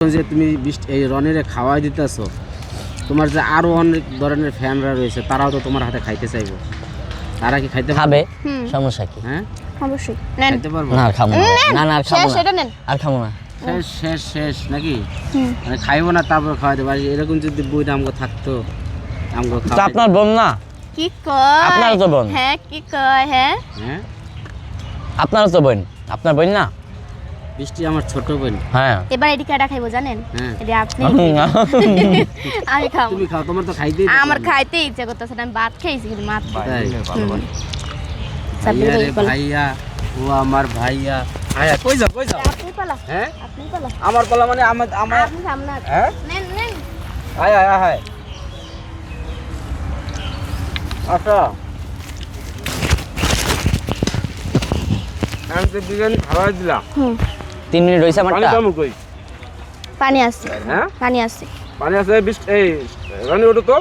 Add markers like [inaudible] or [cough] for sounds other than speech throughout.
যে তুমি এই রনের খাওয়াই দিতেছো। তোমার যে আরও অনেক ধরনের ফ্যানরা রয়েছে তারাও তো তোমার হাতে খাইতে চাইব। তারা কি খাইতে পারবে? খাবে। সমস্যা কি? হ্যাঁ? অবশ্যই। নেন। খাইতে পারব? না খাব না। না না খাব শেষ নেন। আর খাব না। শেষ শেষ শেষ নাকি? মানে খাইবো না তারপর খাওয়াইতে পারি এরকম যদি বইটা আমগো থাকতো আমগো তো আপনার বোন না? কি কয়? আপনারও তো বোন। হ্যাঁ কি কয় হ্যাঁ? হ্যাঁ? আপনারও তো বোন। আপনার বোন না? বৃষ্টি আমার ছোট বোন। হ্যাঁ। এবার এটি কাটা খাইবো জানেন? হ্যাঁ। এটা আপনি? আমি খাব। তুমি খাও তোমার তো খাইতেই তো আমার খাইতে ইচ্ছা করতেছে আমি ভাত খাইছি কিন্তু মাত্র ভাইয়া ভাই বলো। ভাইয়া ও আমার ভাইয়া। ভাইয়া কই যাও কই যাও? আপনি পালা। হ্যাঁ? আপনি পালা। আমার পালা মানে আমার আমার আপনি সামনে হ্যাঁ? নেন নেন। আয় আয় আয় আয়। আচ্ছা আমি তো বিরিয়ানি খাওয়াই দিলাম। হুম। তিন মিনিট রয়েছে পানি আমারটা দামু কই? পানি আছে। হ্যাঁ? পানি আছে। পানি আছে এই রানি ওঠো তো।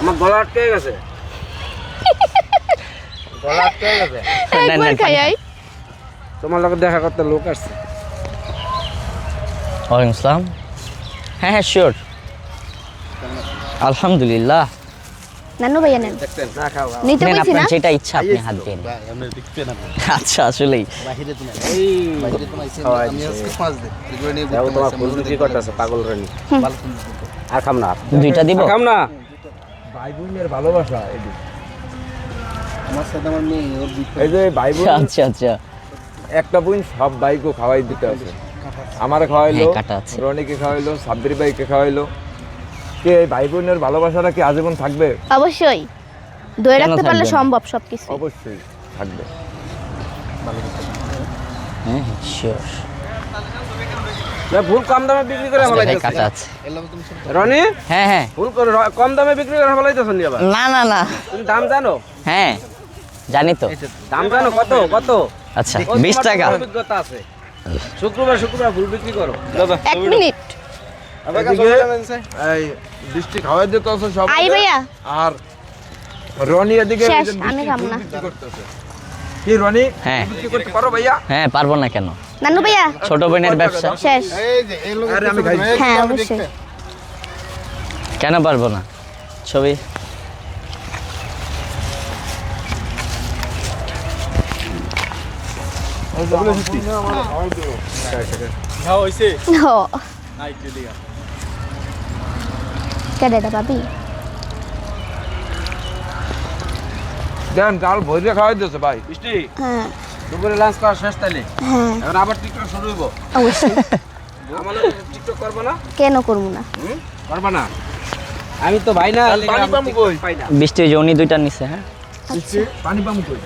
আমার গলা আটকে গেছে। [laughs] গলা আটকে গেছে। নেন, একবার নেন, খাই আই? তোমার লোক দেখা করতে লোক আসছে। ওয়ালাইকুম আসসালাম। হ্যাঁ হ্যাঁ শিওর আলহামদুলিল্লাহ। নানু ভাইয়া নেন। না খাও খাও। নিতে বলছি না? যেটা ইচ্ছা আপনি হাত দিন। আচ্ছা আসলেই। এই দেখো তোমার ফুল বিক্রি করতেছে পাগল রানি। আর খাম না। দুইটা দিব? খাম না। ভাই বোনের ভালোবাসা এই যে ভাই বোন আচ্ছা আচ্ছা। একটা বোন সব ভাইকে খাওয়াই দিতে আছে। আমারে খাওয়াইলো হ্যাঁ। রনিকে খাওয়াইলো সাব্বির ভাইকে খাওয়াইলো। কে এই ভাই বোনের ভালোবাসাটা কি আজীবন থাকবে? অবশ্যই। ধরে রাখতে পারলে? সম্ভব সবকিছু। অবশ্যই থাকবে। হ্যাঁ শিওর ফুল কম দামে বিক্রি করে হ্যাঁ আছে। রনি? হ্যাঁ হ্যাঁ। ফুল কম দামে বিক্রি করে আবার? না না না। তুমি দাম জানো? হ্যাঁ জানি তো। দাম জানো? কত কত? আচ্ছা টাকা। অভিজ্ঞতা আছে? শুক্রবার শুক্রবার ফুল বিক্রি করো। এক মিনিট। এই বৃষ্টি খাওয়াই দিতে আছে সব আই ভাইয়া। আর রনি এদিকে শেষ, এই যে আমি খাব না। কি রনি? হ্যাঁ। করতে পারো ভাইয়া? হ্যাঁ পারব না কেন? নানু ভাইয়া। ছোট বোনের ব্যবসা। শেষ। আরে আমি খাই হ্যাঁ অবশ্যই। কেন পারব না? ছবি। ও কেডে দা ভাবি দেন ডাল ভরে খাওয়াই ভাই। বৃষ্টি হ্যাঁ। দুপুরে লাঞ্চ করা শেষ তাইলে? হ্যাঁ। এখন আবার টিকটক শুরু হইব। অবশ্যই। [laughs] টিকটক করব না? কেন করব না? হুম? করবা না। আমি তো ভাই না তাহলে পানি পাবো কই? বৃষ্টি ওই যে উনি দুইটা নিছে হ্যাঁ? পানি পামু কই?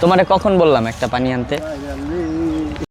তোমারে কখন বললাম একটা পানি আনতে?